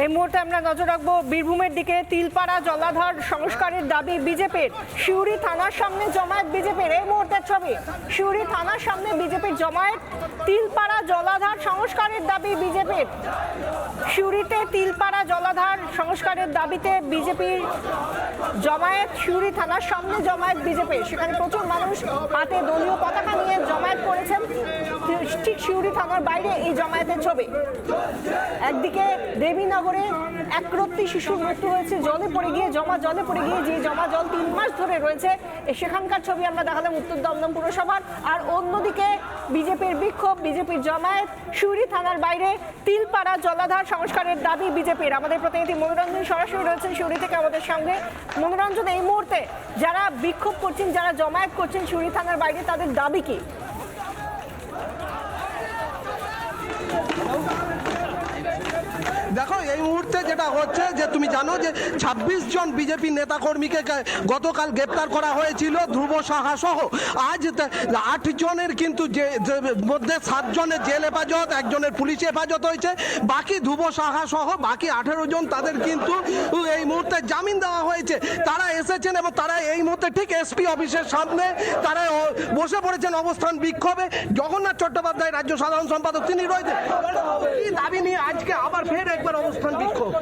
এই মুহূর্তে আমরা নজর রাখব বীরভূমের দিকে। তিলপাড়া, জলাধার সংস্কারের দাবি বিজেপির। শিউরি থানার সামনে জমায়েত বিজেপির। এই মুহূর্তের ছবি। শিউরি থানার সামনে বিজেপির জমায়েত। তিলপাড়া, জলাধার সংস্কারের দাবি বিজেপির। শিউরিতে তিলপাড়া, জলাধার সংস্কারের দাবিতে বিজেপির জমায়েত শিউরি থানার সামনে জমায়েত বিজেপি, সেখানে প্রচুর মানুষ হাতে দলীয় পতাকা নিয়ে জমায়েত করেছেন। ঠিক শিউরি থানার বাইরে এই জমায়েতের ছবি। একদিকে দেবীনগরে একরত্তি শিশুর মৃত্যু হয়েছে, জলে পড়ে গিয়ে, জমা জলে পড়ে গিয়ে, যে জমা জল তিন মাস ধরে রয়েছে সেখানকার ছবি আমরা দেখালাম উত্তর দমদম পুরসভার। আর অন্যদিকে বিজেপির বিক্ষোভ, বিজেপির জমায়েত সুরি থানার বাইরে তিলপাড়া জলাধার সংস্কারের দাবি বিজেপির। আমাদের প্রতিনিধি মনোরঞ্জন সরাসরি রয়েছেন সুরি থেকে আমাদের সঙ্গে। মনোরঞ্জন এই মুহূর্তে যারা বিক্ষোভ করছেন, যারা জমায়েত করছেন সুরি থানার বাইরে, তাদের দাবি কি? দেখো, এই মুহূর্তে যেটা হচ্ছে যে তুমি জানো যে ২৬ জন বিজেপি নেতাকর্মীকে গতকাল গ্রেপ্তার করা হয়েছিল ধ্রুব সাহা সহ। আজ আট জনের কিন্তু যে মধ্যে সাত জনের জেল হেফাজত একজনের পুলিশ হেফাজত হয়েছে। বাকি ধ্রুব সাহা সহ বাকি আঠেরো জন তাদের কিন্তু এই মুহূর্তে জামিন দেওয়া হয়েছে। তারা এসেছেন এবং তারা এই মুহূর্তে ঠিক এসপি অফিসের সামনে তারা বসে পড়েছেন অবস্থান বিক্ষোভে। জগন্নাথ চট্টোপাধ্যায় রাজ্য সাধারণ সম্পাদক তিনি রয়েছেন। দাবি নিয়ে আজকে আবার ফের একবার অবস্থান বিক্ষোভ।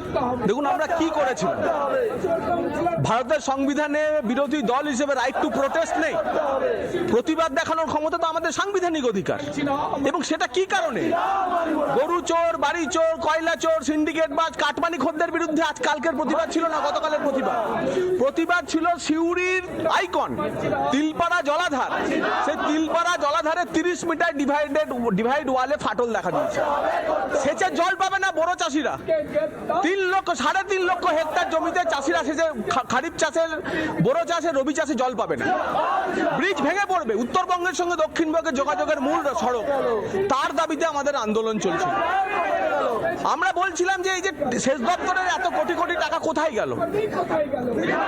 দেখুন আমরা কি করেছিলাম। ভারতের সংবিধানে বিরোধী দল হিসেবে রাইট টু প্রোটেস্ট নেই। প্রতিবাদ দেখানোর ক্ষমতা তো আমাদের সাংবিধানিক অধিকার। এবং সেটা কি কারণে? গরু চোর, বাড়ি চোর, কয়লা চোর সিন্ডিকেট বাজ, কাটমানি খদ্দের বিরুদ্ধে আজ কালকের প্রতিবাদ ছিল না, গতকালের প্রতিবাদ? প্রতিবাদ ছিল সিউড়ির আইকন, তিলপাড়া জলাধার। সেই তিলপাড়া জলাধারে তিরিশ মিটার ডিভাইডেড ডিভাইড ওয়ালে ফাটল দেখা দিয়েছে। সেচে জল পাবে না বড় চাষিরা। তিন লক্ষ, সাড়ে তিন লক্ষ হেক্টর জমিতে চাষিরা খা- খারিফ চাষের বড় চাষে রবি চাষে জল পাবে না। ব্রিজ ভেঙে পড়বে। উত্তরবঙ্গের সঙ্গে দক্ষিণবঙ্গের যোগাযোগের মূল সড়ক। তার দাবিতে আমাদের আন্দোলন চলছে। আমরা বলছিলাম যে এই যে সেচ দপ্তরের এত কোটি কোটি টাকা কোথায় গেল?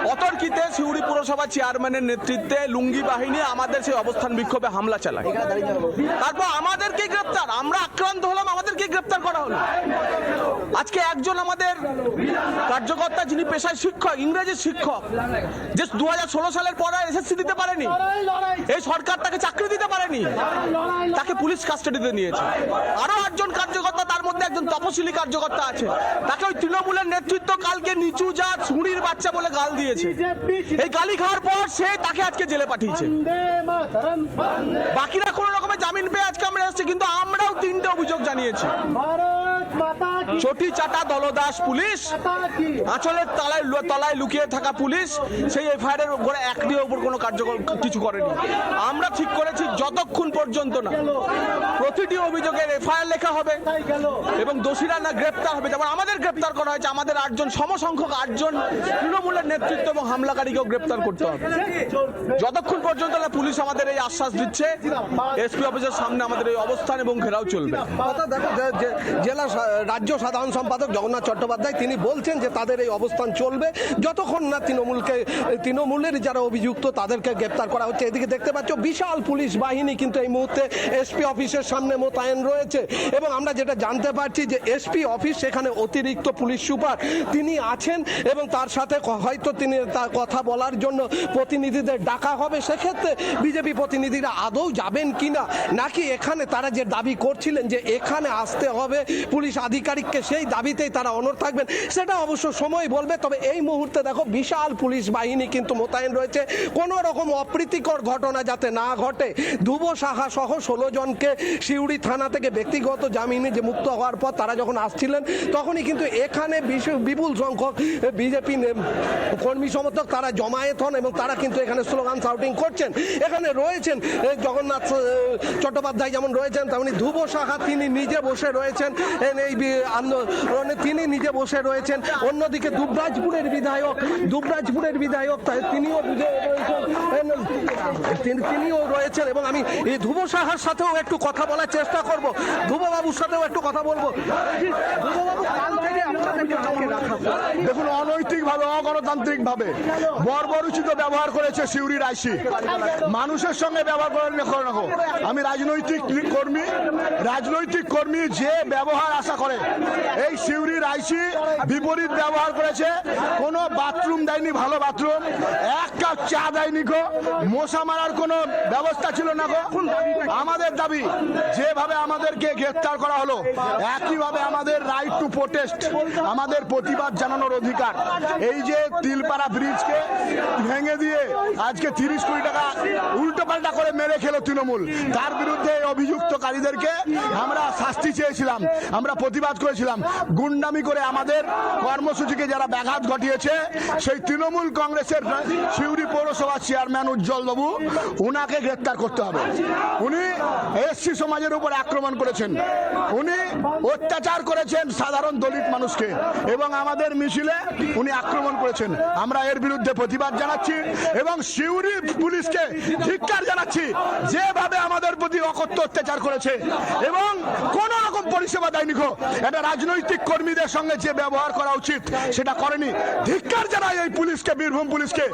অতর্কিতে সিউড়ি পুরসভা চেয়ারম্যানের নেতৃত্বে লুঙ্গি বাহিনী আমাদের সেই অবস্থান বিক্ষোভে হামলা চালায়। তারপর আমাদেরকে গ্রেপ্তার। আমরা আক্রান্ত হলাম আমাদেরকে গ্রেপ্তার করা হলো। আজকে একজন আমাদের কার্যকর্তা যিনি পেশায় শিক্ষক, ইংরেজি শিক্ষক, যে দুহাজার ষোলো সালের পর আর এসএসসি দিতে পারেনি, এই সরকার তাকে চাকরি দিতে পারেনি, তাকে পুলিশ কাস্টাডিতে নিয়েছে। আরও একজন কার্যকর্তা, তার মধ্যে একজন তপশিলি কার্যকর্তা আছে। তাকে ওই তৃণমূলের নেতৃত্ব কালকে নিচু জাত সুড়ির বাচ্চা বলে গাল দিয়েছে। এই গালি খাওয়ার পর সে তাকে আজকে জেলে পাঠিয়েছে। বাকিরা কোনো রকমের জামিন পেয়ে আজকে আমরা এসেছি, কিন্তু আমরাও তিনটে অভিযোগ জানিয়েছি। চটি চাটা দলদাস পুলিশ। আঁচলের তলায় তলায় লুকিয়ে থাকা পুলিশ সেই এফআইআর এর উপরে একটির উপর কোনো কার্যকর কিছু করেনি। আমরা ঠিক করেছি যতক্ষণ পর্যন্ত না। প্রতিটি অভিযোগের এফআইআর লেখা হবে এবং দোষীরা না গ্রেপ্তার হবে। যেমন আমাদের গ্রেপ্তার করা হয়েছে আমাদের আটজন সমসংখ্যক আটজন তৃণমূলের নেতৃত্ব এবং হামলাকারীকেও গ্রেপ্তার করতে হবে। যতক্ষণ পর্যন্ত না পুলিশ আমাদের এই আশ্বাস দিচ্ছে এসপি অফিসের সামনে আমাদের এই অবস্থান এবং ঘেরাও চলবে। জেলা রাজ্য সাধারণ সম্পাদক জগন্নাথ চট্টোপাধ্যায়, তিনি বলছেন যে তাদের এই অবস্থান চলবে। যতক্ষণ না তৃণমূলকে, তৃণমূলের যারা অভিযুক্ত, তাদেরকে গ্রেপ্তার করা হচ্ছে। এদিকে দেখতে পাচ্ছ, বিশাল পুলিশ বাহিনী কিন্তু এই মুহূর্তে এসপি অফিসের সামনে মোতায়েন রয়েছে। এবং আমরা যেটা জানতে পারছি যে এসপি অফিস সেখানে অতিরিক্ত পুলিশ সুপার তিনি আছেন এবং তার সাথে হয়তো তিনি তার কথা বলার জন্য প্রতিনিধিদের ডাকা হবে। সেক্ষেত্রে বিজেপি প্রতিনিধিরা আদৌ যাবেন কিনা? নাকি এখানে তারা যে দাবি করছিলেন যে এখানে আসতে হবে, পুলিশ আধিকারিককে সেই দাবিতেই তারা অনড় থাকবেন। সেটা অবশ্য সময় বলবে, তবে এই মুহূর্তে দেখো বিশাল পুলিশ বাহিনী কিন্তু মোতায়েন রয়েছে। কোনো রকম অপ্রীতিকর ঘটনা যাতে না ঘটে ধুবো সাহা সহ ষোলো জনকে সিউড়ি থানা থেকে ব্যক্তিগত জামিনে যে মুক্ত হওয়ার পর তারা যখন আসছিলেন, তখনই কিন্তু এখানে বিপুল সংখ্যক বিজেপি কর্মী সমর্থক তারা জমায়েত হন এবং তারা কিন্তু এখানে স্লোগান শাউটিং করছেন। এখানে রয়েছেন জগন্নাথ চট্টোপাধ্যায় যেমন রয়েছেন, তেমনি ধ্রুব সাহা তিনি নিজে বসে রয়েছেন। এই আন্দোলনে তিনি নিজে বসে রয়েছেন। অন্যদিকে দুবরাজপুরের বিধায়ক দুবরাজপুরের বিধায়ক তিনিও তিনিও রয়েছেন এবং আমি এই ধ্রুব সাহার সাথেও একটু কথা বলার চেষ্টা করব। ধ্রুব বাবুর সাথেও একটু কথা বলব। ধ্রুব আপনাদেরকে আটকে রাখা দেখুন, অনৈতিকভাবে বর্বরোচিত ব্যবহার করেছে সিউড়ি রাইসি। মানুষের সঙ্গে ব্যবহার করে আমি রাজনৈতিক কর্মী রাজনৈতিক কর্মী যে ব্যবহার আশা করে, এই সিউড়ি রাইসি বিপরীত ব্যবহার করেছে। কোনো বাথরুম দেয়নি, ভালো বাথরুম। এক কাপ চা দেয়নি গো। মশা মারার কোনো ব্যবস্থা ছিল না গো। আমাদের দাবি, যেভাবে আমাদেরকে গ্রেফতার করা হলো, একইভাবে আমাদের রাইট টু প্রোটেস্ট আমাদের প্রতিবাদ জানানোর অধিকার। এই যে তিলপাড়া ব্রিজকে ভেঙে দিয়ে আজকে তিরিশ কোটি টাকা উল্টো পাল্টা করে মেরে খেলো তৃণমূল, তার বিরুদ্ধে অভিযুক্তকারীদেরকে আমরা শাস্তি চেয়েছিলাম, আমরা প্রতিবাদ করেছিলাম। গুন্ডামি করে আমাদের কর্মসূচিকে যারা ব্যাঘাত ঘটিয়েছে, সেই তৃণমূল কংগ্রেসের শিউরি পৌরসভার চেয়ারম্যান উজ্জ্বল বাবু, উনাকে গ্রেপ্তার করতে হবে। উনি এসসি সমাজের উপর আক্রমণ করেছেন। উনি অত্যাচার করেছেন সাধারণ দলিত মানুষকে। এবং আমাদের মিছিলে উনি আক্রমণ করেছেন। আমরা এর বিরুদ্ধে প্রতিবাদ জানাচ্ছি এবং শিউরি পুলিশকে ধিক্কার জানাচ্ছি যেভাবে আমাদের প্রতি অকথ্য অত্যাচার করেছে এবং কোন রকম পরিষেবা দেয়নি গো। এটা রাজনৈতিক কর্মীদের সঙ্গে যে ব্যবহার করা উচিত সেটা করেনি। ধিক্কার জানাই এই পুলিশকে বীরভূম পুলিশকে।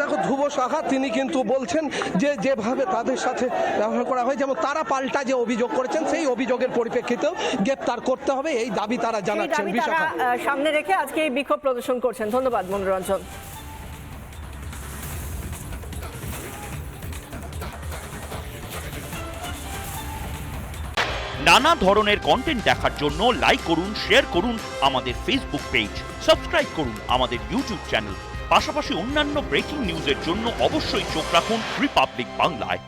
দেখো ধ্রুব সাহা তিনি কিন্তু বলছেন যে যেভাবে তাদের সাথে ব্যবহার করা হয় যেমন তারা পাল্টা যে অভিযোগ করেছেন সেই অভিযোগের পরিপ্রেক্ষিতেও গ্রেপ্তার করতে হবে এই দাবি তারা জানাচ্ছেন বিশাখা সামনে রেখে আজকে এই বিক্ষোভ প্রদর্শন করছেন। ধন্যবাদ, মনোরঞ্জন। নানা ধরনের কন্টেন্ট দেখার জন্য লাইক করুন শেয়ার করুন আমাদের ফেসবুক পেজ সাবস্ক্রাইব করুন আমাদের ইউটিউব চ্যানেল পাশাপাশি অন্যান্য ব্রেকিং নিউজের জন্য অবশ্যই চোখ রাখুন রিপাবলিক বাংলায়